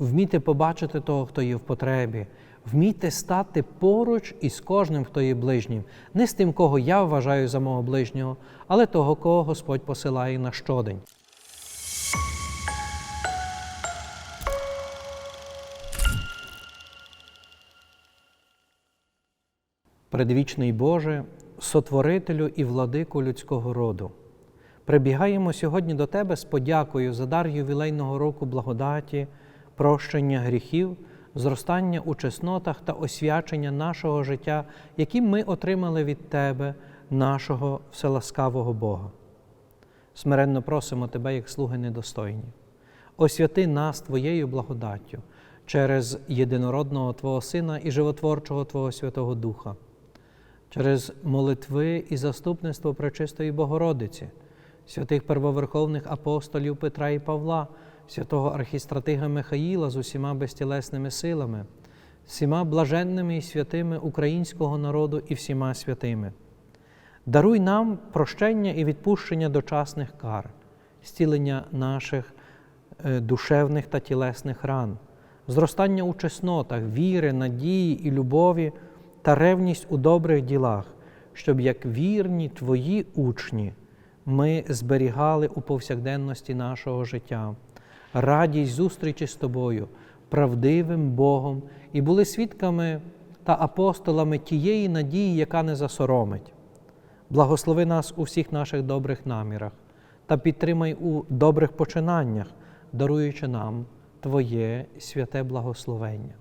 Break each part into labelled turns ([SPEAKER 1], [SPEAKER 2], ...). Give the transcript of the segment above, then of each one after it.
[SPEAKER 1] Вмійте побачити того, хто є в потребі, вмійте стати поруч із кожним, хто є ближнім, не з тим, кого я вважаю за мого ближнього, але того, кого Господь посилає на щодень. Предвічний Боже, сотворителю і владику людського роду. Прибігаємо сьогодні до Тебе з подякою за дар ювілейного року благодаті, прощення гріхів, зростання у чеснотах та освячення нашого життя, які ми отримали від Тебе, нашого вселаскавого Бога. Смиренно просимо Тебе, як слуги недостойні. Освяти нас Твоєю благодаттю через єдинородного Твого Сина і животворчого Твого Святого Духа, через молитви і заступництво Пречистої Богородиці, святих первоверховних апостолів Петра і Павла, святого архістратига Михаїла з усіма безтілесними силами, всіма блаженними і святими українського народу і всіма святими. Даруй нам прощення і відпущення дочасних кар, зцілення наших е, душевних та тілесних ран, зростання у чеснотах, віри, надії і любові та ревність у добрих ділах, щоб як вірні Твої учні ми зберігали у повсякденності нашого життя, радість зустрічі з Тобою, правдивим Богом і були свідками та апостолами тієї надії, яка не засоромить. Благослови нас у всіх наших добрих намірах та підтримай у добрих починаннях, даруючи нам Твоє святе благословення.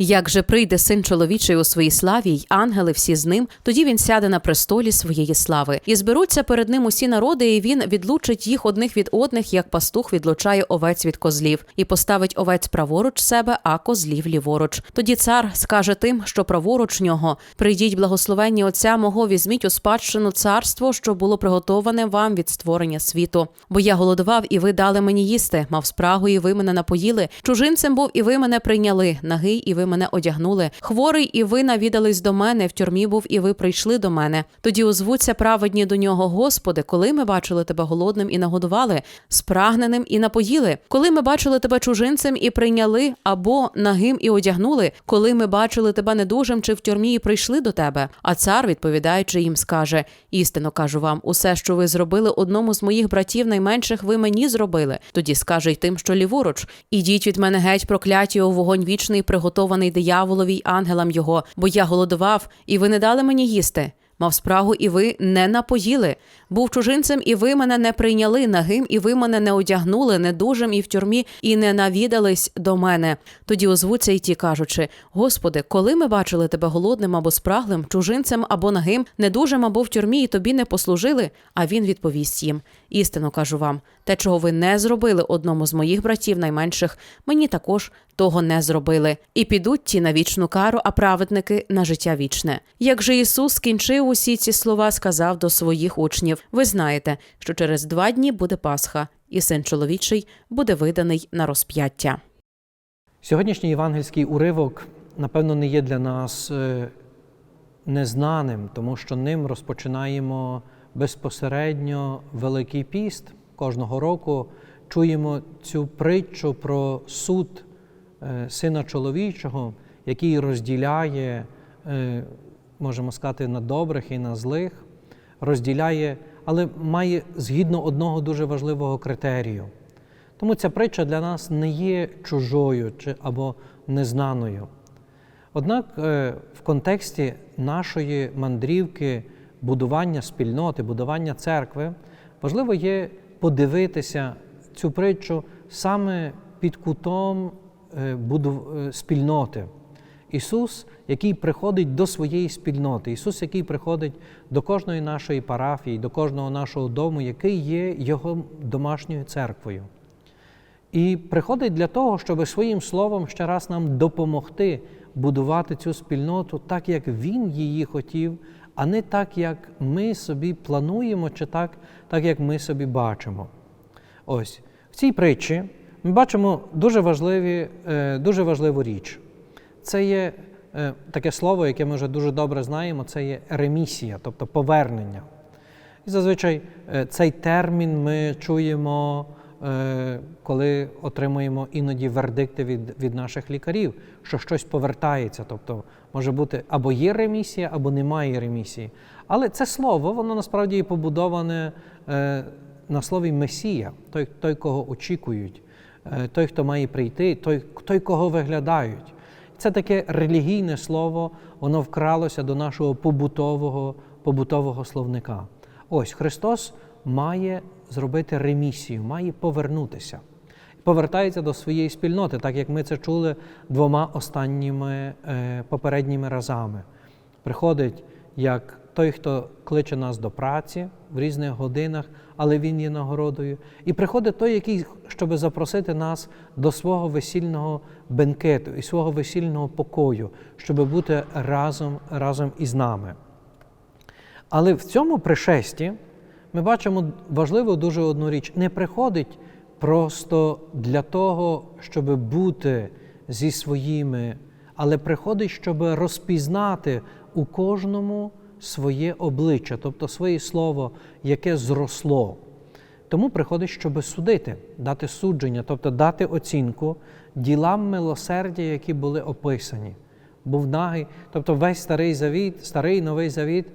[SPEAKER 2] Як же прийде син чоловічий у своїй славі, й ангели всі з ним, тоді він сяде на престолі своєї слави, і зберуться перед ним усі народи, і він відлучить їх одних від одних, як пастух відлучає овець від козлів, і поставить овець праворуч себе, а козлів ліворуч. Тоді цар скаже тим, що праворуч нього: прийдіть, благословенні Отця мого, візьміть у спадщину царство, що було приготоване вам від створення світу. Бо я голодував, і ви дали мені їсти, мав спрагу, і ви мене напоїли. Чужинцем був, і ви мене прийняли, нагий, і ви мене одягнули. Хворий, і ви навідались до мене. В тюрмі був, і ви прийшли до мене. Тоді озвуться праведні до нього, Господи, коли ми бачили тебе голодним і нагодували, спрагненим і напоїли, коли ми бачили тебе чужинцем і прийняли, або нагим і одягнули, коли ми бачили тебе недужим чи в тюрмі і прийшли до тебе. А цар, відповідаючи їм, скаже: істинно кажу вам, усе, що ви зробили одному з моїх братів найменших, ви мені зробили. Тоді скаже й тим, що ліворуч: ідіть від мене геть, прокляті у вогонь вічний, приготований дияволові й ангелам його, бо я голодував, і ви не дали мені їсти. Мав спрагу, і ви не напоїли. Був чужинцем, і ви мене не прийняли нагим, і ви мене не одягнули, недужим і в тюрмі, і не навідались до мене. Тоді озвуться й ті, кажучи: Господи, коли ми бачили тебе голодним або спраглим, чужинцем або нагим, недужим або в тюрмі, і тобі не послужили. А він відповість їм: істинно кажу вам, те, чого ви не зробили одному з моїх братів найменших, мені також того не зробили. І підуть ті на вічну кару, а праведники на життя вічне. Як же Ісус скінчив усі ці слова, сказав до своїх учнів: Ви знаєте, що через два дні буде Пасха, і син чоловічий буде виданий на розп'яття.
[SPEAKER 1] Сьогоднішній євангельський уривок, напевно, не є для нас е, незнаним, тому що ним розпочинаємо безпосередньо Великий піст. Кожного року чуємо цю притчу про суд е, сина чоловічого, який розділяє, е, можемо сказати, на добрих і на злих, розділяє, але має згідно одного дуже важливого критерію. Тому ця притча для нас не є чужою чи або незнаною. Однак е, в контексті нашої мандрівки, будування спільноти, будування церкви, важливо є подивитися цю притчу саме під кутом е, е, спільноти. Ісус, який приходить до своєї спільноти, Ісус, який приходить до кожної нашої парафії, до кожного нашого дому, який є Його домашньою церквою. І приходить для того, щоб своїм словом ще раз нам допомогти будувати цю спільноту так, як Він її хотів, а не так, як ми собі плануємо, чи так, так як ми собі бачимо. Ось в цій притчі ми бачимо дуже, важливі, е, дуже важливу річ. Це є е, таке слово, яке ми вже дуже добре знаємо, це є ремісія, тобто повернення. І зазвичай е, цей термін ми чуємо е, коли отримуємо іноді вердикти від, від наших лікарів, що щось повертається. Тобто може бути або є ремісія, або немає ремісії. Але це слово, воно насправді і побудоване на слові Месія, той, той кого очікують, той, хто має прийти, той, той, кого виглядають. Це таке релігійне слово, воно вкралося до нашого побутового, побутового словника. Ось Христос має зробити ремісію, має повернутися. Повертається до своєї спільноти, так як ми це чули двома останніми е, попередніми разами. Приходить як той, хто кличе нас до праці в різних годинах, але він є нагородою. І приходить той, який, щоб запросити нас до свого весільного бенкету і свого весільного покою, щоб бути разом, разом із нами. Але в цьому пришесті ми бачимо важливу дуже одну річ: не приходить просто для того, щоб бути зі своїми, але приходить, щоб розпізнати у кожному своє обличчя, тобто своє слово, яке зросло. Тому приходить, щоб судити, дати судження, тобто дати оцінку ділам милосердя, які були описані. Був нагий, тобто весь старий завіт, старий новий завіт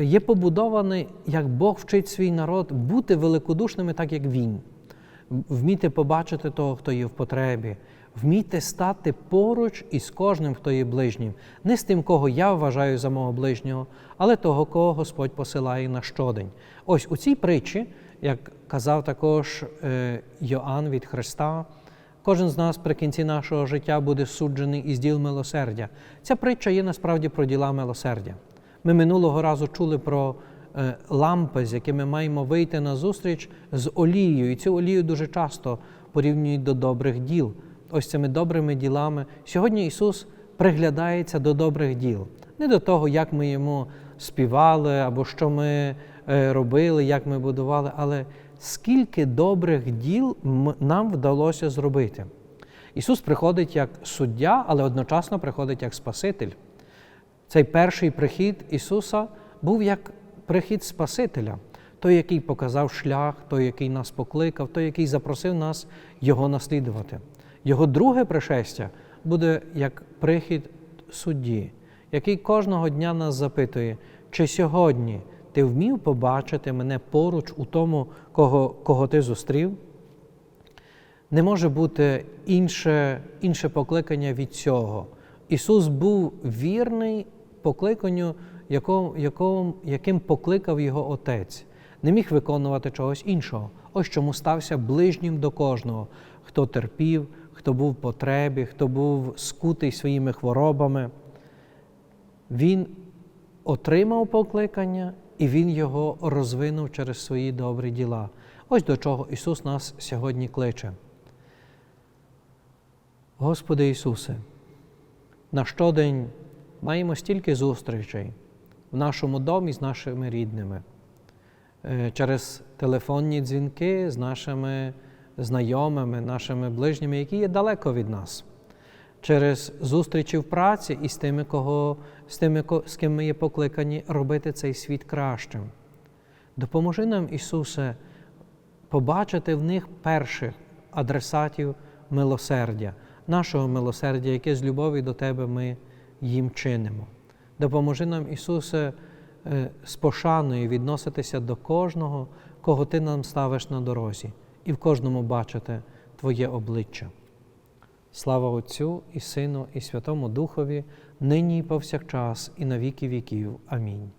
[SPEAKER 1] є побудований, як Бог вчить свій народ бути великодушними, так як Він. Вміти побачити того, хто є в потребі, вміти стати поруч із кожним, хто є ближнім, не з тим, кого я вважаю за мого ближнього, але того, кого Господь посилає на щодень. Ось у цій притчі, як казав також е, Йоанн від Христа, кожен з нас при кінці нашого життя буде суджений із діл милосердя. Ця притча є насправді про діла милосердя. Ми минулого разу чули про е, лампи, з якими маємо вийти на зустріч з олією. І цю олію дуже часто порівнюють до добрих діл. Ось цими добрими ділами. Сьогодні Ісус приглядається до добрих діл, не до того, як ми йому співали або що ми е, робили, як ми будували, але скільки добрих діл нам вдалося зробити. Ісус приходить як суддя, але одночасно приходить як Спаситель. Цей перший прихід Ісуса був як прихід Спасителя, той, який показав шлях, той, який нас покликав, той, який запросив нас Його наслідувати. Його друге пришестя буде як прихід судді, який кожного дня нас запитує, чи сьогодні ти вмів побачити мене поруч у тому, кого, кого ти зустрів? Не може бути інше, інше покликання від цього. Ісус був вірний покликанню, яким покликав його Отець, не міг виконувати чогось іншого. Ось чому стався ближнім до кожного, хто терпів, хто був в потребі, хто був скутий своїми хворобами. Він отримав покликання і Він його розвинув через свої добрі діла. Ось до чого Ісус нас сьогодні кличе. Господи Ісусе, на щодень маємо стільки зустрічей в нашому домі з нашими рідними, е, через телефонні дзвінки з нашими знайомими, нашими ближніми, які є далеко від нас, через зустрічі в праці і з тими, кого, з тими, з ким ми є покликані робити цей світ кращим. Допоможи нам, Ісусе, побачити в них перших адресатів милосердя, нашого милосердя, яке з любові до Тебе ми їм чинимо. Допоможи нам, Ісусе, е, з пошаною відноситися до кожного, кого Ти нам ставиш на дорозі, і в кожному бачити Твоє обличчя. Слава Отцю і Сину, і Святому Духові, нині і повсякчас, і на віки віків. Амінь.